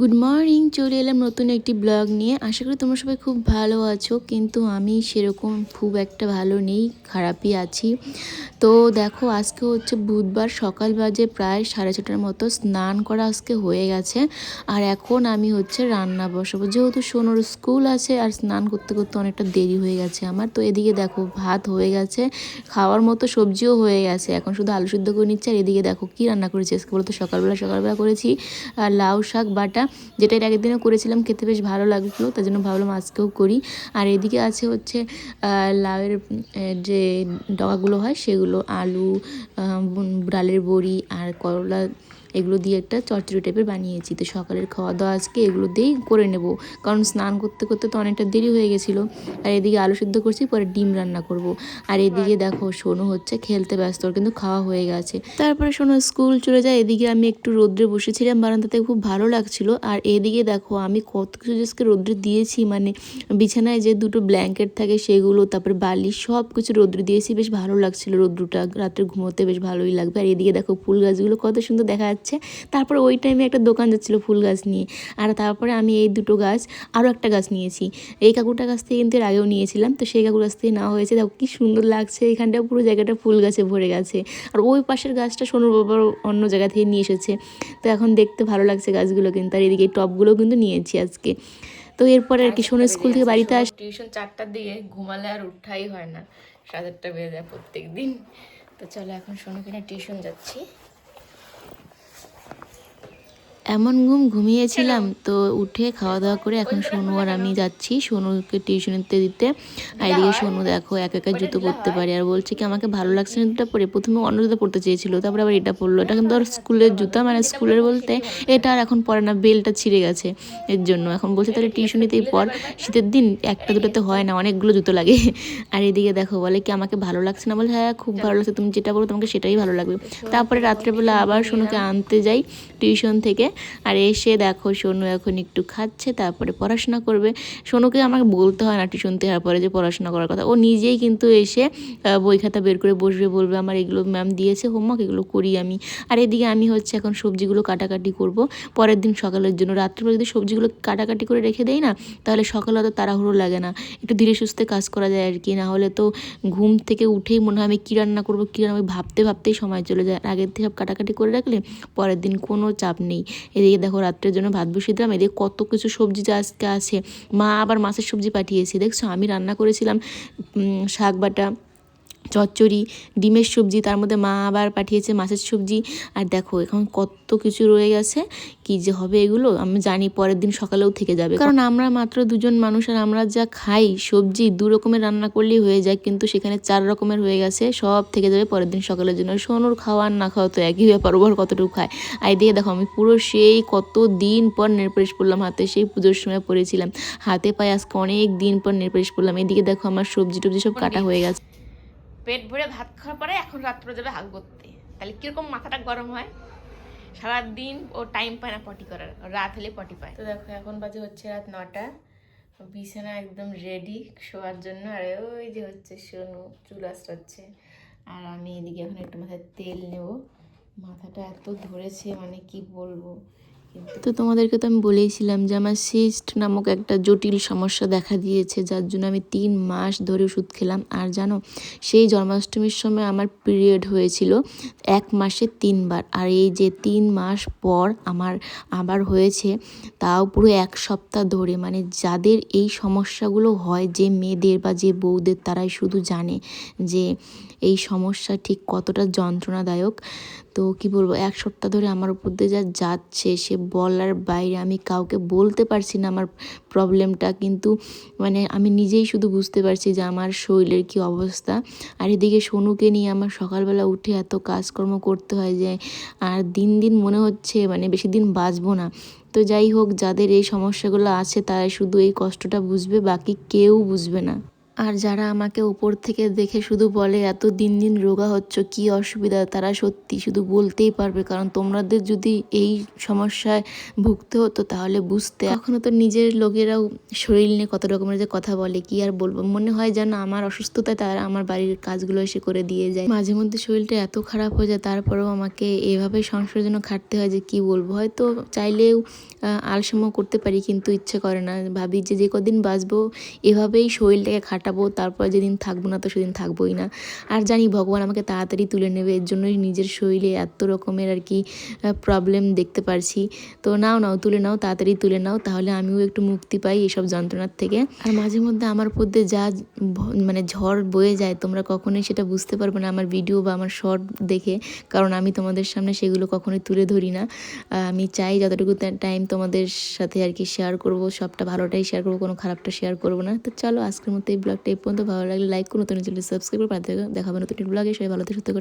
Good morning চলে এলাম নতুন একটি ব্লগ নিয়ে। আশা করি তোমরা সবাই খুব ভালো আছো, কিন্তু আমি সেরকম খুব একটা ভালো নেই, খারাপই আছি। তো দেখো, আজকে হচ্ছে বুধবার, সকাল বাজে প্রায় সাড়ে ছটার মতো, স্নান করা আজকে হয়ে গেছে। আর এখন আমি হচ্ছে রান্না বসাবো। যেহেতু সোনোর স্কুল আছে, আর স্নান করতে করতে অনেকটা দেরি হয়ে গেছে আমার। তো এদিকে দেখো, ভাত হয়ে গেছে, খাওয়ার মতো সবজিও হয়ে গেছে। এখন শুধু আলু সিদ্ধ করে নিচ্ছে, আর এদিকে দেখো কী রান্না করেছি। আজকে বলতো সকালবেলা সকালবেলা করেছি আর লাউ শাক, বাটা যেটা এর আগের দিনও করেছিলাম খেতে বেশ ভালো লাগছিল তার জন্য ভাবলাম আজকেও করি। আর এদিকে আছে হচ্ছে লাউয়ের যে ডগাগুলো হয় সেগুলো আলু ডালের বড়ি আর করলা এগুলো দিয়ে একটা চচ্চড়ি টাইপের বানিয়েছি। তো সকালের খাওয়া দাওয়া আজকে এগুলো দিয়েই করে নেব। কারণ স্নান করতে করতে তো অনেকটা দেরি হয়ে গেছিল। আর এদিকে আলু সিদ্ধ করছি পরে ডিম রান্না করব। আর এদিকে দেখো সোনু হচ্ছে খেলতে ব্যস্ত ওর কিন্তু খাওয়া হয়ে গেছে। তারপরে সোনু স্কুল চলে যায় এদিকে আমি একটু রোদ্রে বসেছিলাম বারান্দাতে খুব ভালো লাগছিল। আর এদিকে দেখো, আমি কত কিছু জিনিসকে রোদ্রে দিয়েছি মানে বিছানায় যে দুটো ব্ল্যাঙ্কেট থাকে সেগুলো, তারপর বালিশ সব কিছু রোদ্রে দিয়েছি, বেশ ভালো লাগছিল রোদ্রুটা, রাত্রে ঘুমোতে বেশ ভালোই লাগবে। আর এদিকে দেখো ফুল গাছগুলো কত সুন্দর দেখা যাচ্ছে। তারপরে ওই টাইমে একটা দোকান যাচ্ছিল ফুল গাছ নিয়ে, আর তারপরে আমি এই দুটো গাছ আরও একটা গাছ নিয়েছি। এই কাকুটার কাছ থেকে কিন্তু এর আগেও নিয়েছিলাম, তো সেই কাকুর কাছ থেকে নেওয়া হয়েছে। দেখো কী সুন্দর লাগছে এখানটা পুরো জায়গাটা ফুল গাছে ভরে গেছে। আর ওই পাশের গাছটা সোনুর বাবার অন্য জায়গা থেকে নিয়ে এসেছে। তো এখন দেখতে ভালো লাগছে গাছগুলো কিন্তু, আর এদিকে টপগুলো কিন্তু নিয়েছি আজকে। তো এরপরে আর কি সোনার স্কুল থেকে বাড়িতে আস টিউশন চারটার দিকে ঘুমালে আর উঠাই হয় না। সাড়ে আটটা বেজে যায় প্রত্যেক দিন তো চলো এখন সোনুকে কিনা টিউশন যাচ্ছি। এমন ঘুম ঘুমিয়েছিলাম তো উঠে খাওয়া দাওয়া করে এখন সোনু আর আমি যাচ্ছি। সোনুকে টিউশনিতে দিতে। আর এদিকে সোনু দেখো এক একা জুতো পরতে পারে। আর বলছে কি আমাকে ভালো লাগছে না জুতো পরে। প্রথমে অন্য জুতো পড়তে চেয়েছিল। তারপরে আবার এটা পরলো। এটা কিন্তু আর স্কুলের জুতা। মানে স্কুলের বলতে এটা আর এখন পরে না। বেলটা ছিঁড়ে গেছে এর জন্য। এখন বলছে তাহলে টিউশনিতেই পর। শীতের দিন একটা দুটোতে হয় না। অনেকগুলো জুতো লাগে। আর এদিকে দেখো বলে কি আমাকে ভালো লাগছে না? বলে হ্যাঁ খুব ভালো লাগছে। তুমি যেটা বলো তোমাকে সেটাই ভালো লাগবে। তারপরে রাত্রেবেলা আবার সোনুকে আনতে যাই টিউশন থেকে। আর এসে দেখো সোনু এখন একটু খাচ্ছে, তারপরে পড়াশোনা করবে। সোনুকে আমাকে বলতে হয় না টিউশন থেকে পরে যে পড়াশোনা করার কথা। ও নিজেই কিন্তু এসে বই খাতা বের করে বসবে, বলবে আমার এগুলো ম্যাম দিয়েছে, হোমওয়ার্ক এগুলো করি আমি। আর এদিকে আমি হচ্ছে এখন সবজিগুলো কাটাকাটি করব। পরের দিন সকালের জন্য, রাত্রিবেলা যদি সবজিগুলো কাটাকাটি করে রেখে দেই না, তাহলে সকালে অত তাড়াহুড়ো লাগে না। একটু ধীরে সুস্থে কাজ করা যায় আর কি, না হলে তো ঘুম থেকে উঠেই মনে হয় আমি কী রান্না করব, কী রান্না ভাবতে ভাবতেই সময় চলে যায়। আগের থেকে সব কাটাকাটি করে রাখলে পরের দিন কোনো চাপ নেই। এদিকে দেখো রাত্রের জন্য ভাত বসিয়ে দিলাম এদিকে কত কিছু সবজি যা আজকে আছে। মা আবার মাছের সবজি পাঠিয়েছে। দেখছ, আমি রান্না করেছিলাম শাক বাটা চচ্চড়ি, ডিমের সবজি, তার মধ্যে মা আবার পাঠিয়েছে মাছের সবজি। আর দেখো, এখন কত কিছু রয়ে গেছে। কি যে হবে এগুলো, আমি জানি পরের দিন সকালেও থেকে যাবে। কারণ আমরা মাত্র দুজন মানুষ আর আমরা যা খাই, সবজি দু রকমের রান্না করলেই হয়ে যায়, কিন্তু সেখানে চার রকমের হয়ে গেছে, সব থেকে যাবে পরের দিন সকালের জন্য। সোনুর খাওয়া আর না খাওয়া তো একই ব্যাপার ওভার কতটুকু খায়। আর দিয়ে দেখো, আমি পুরো সেই কত দিন পর নেলপালিশ পরলাম হাতে সেই পুজোর সময় পরেছিলাম হাতে পায়ে আজকে অনেক দিন পর নেলপালিশ পরলাম এদিকে দেখো, আমার সবজি টবজি সব কাটা হয়ে গেছে। পেট ভরে ভাত খাওয়ার পরে এখন রাত্রে যাবে হাগ করতে তাহলে কীরকম মাথাটা গরম হয়? সারাদিন ও টাইম পায় না পটি করার, রাত হলে পটি পায়। তো দেখো, এখন বাজে হচ্ছে রাত নটা। বিছানা একদম রেডি শোয়ার জন্য। আর ওই যে হচ্ছে সোনু, চুল আশ্রাচ্ছে আর আমি এদিকে এখন একটু মাথায় তেল নেব। মাথাটা এত ধরেছে মানে কি বলব? তো তোমাদেরকে তো আমি বলেইছিলাম যে আমার সিস্ট নামক একটা জটিল সমস্যা দেখা দিয়েছে, যার জন্য আমি তিন মাস ধরে ওষুধ খেলাম। আর জানো, সেই জন্মাষ্টমীর সময় আমার পিরিয়ড হয়েছিল এক মাসে তিনবার। আর এই যে তিন মাস পর আমার আবার হয়েছে, তাও পুরো এক সপ্তাহ ধরে। মানে যাদের এই সমস্যাগুলো হয়, যে মেয়েদের বা যে বউদের, তারাই শুধু জানে যে এই সমস্যা ঠিক কতটা যন্ত্রণাদায়ক। তো কি বলব, এক সপ্তাহ ধরে আমার উপর দিয়ে যা যাচ্ছে, সে বলার বাইরে আমি কাউকে বলতে পারছি না আমার প্রবলেমটা কিন্তু মানে আমি নিজেই শুধু বুঝতে পারছি যে আমার শরীরের কি অবস্থা। আর এদিকে সোনুকে নিয়ে আমার সকালবেলা উঠে এত কাজকর্ম করতে হয় যে আর দিন দিন মনে হচ্ছে মানে বেশি দিন বাঁচবো না। তো যাই হোক, যাদের এই সমস্যাগুলো আছে তারা শুধু এই কষ্টটা বুঝবে, বাকি কেউ বুঝবে না। আর যারা আমাকে উপর থেকে দেখে শুধু বলে এত দিন দিন রোগা হচ্ছ কি অসুবিধা? তারা সত্যি শুধু বলতেই পারবে। কারণ তোমাদের যদি এই সমস্যায় ভুগতে হতো তাহলে বুঝতে এখনও তো নিজের লোকেরাও শরীর নিয়ে কত রকমের যে কথা বলে কি আর বলব? মনে হয় যেন আমার অসুস্থতায় তারা আমার বাড়ির কাজগুলো এসে করে দিয়ে যায়। মাঝে মধ্যে শরীরটা এত খারাপ হয়ে যায় তারপরেও আমাকে এভাবে সংসারের জন্য খাটতে হয় যে কি বলব? হয়তো চাইলেও আহ, করতে পারি কিন্তু ইচ্ছে করে না। ভাবি যে যে কদিন বাঁচবো এভাবেই শরীরটাকে খাটাবো তারপর যেদিন থাকব না তো সেদিন থাকবোই না। আর জানি ভগবান আমাকে তাড়াতাড়ি তুলে নেবে, এর জন্যই নিজের শরীরে এত রকমের আর কি প্রবলেম দেখতে পারছি। তো নাও নাও, তুলে নাও, তাড়াতাড়ি তুলে নাও, তাহলে আমিও একটু মুক্তি পাই এসব যন্ত্রণার থেকে। আর মাঝে মধ্যে আমার মধ্যে যা মানে ঝড় বয়ে যায়, তোমরা কখনোই সেটা বুঝতে পারবে না আমার ভিডিও বা আমার শর্ট দেখে, কারণ আমি তোমাদের সামনে সেগুলো কখনোই তুলে ধরি না। আমি চাই যতটুকু টাইম তোমাদের সাথে আর কি শেয়ার করব, সবটা ভালোটাই শেয়ার করব, কোনো খারাপটা শেয়ার করব না। তো চলো, আজকের মতো এই ব্লগটা এই পর্যন্ত। ভালো লাগলে লাইক করুন নতুন সাবস্ক্রাইব করে। পাঠিয়ে থেকো। দেখা নতুন ব্লগে সবাই ভালো থেকে।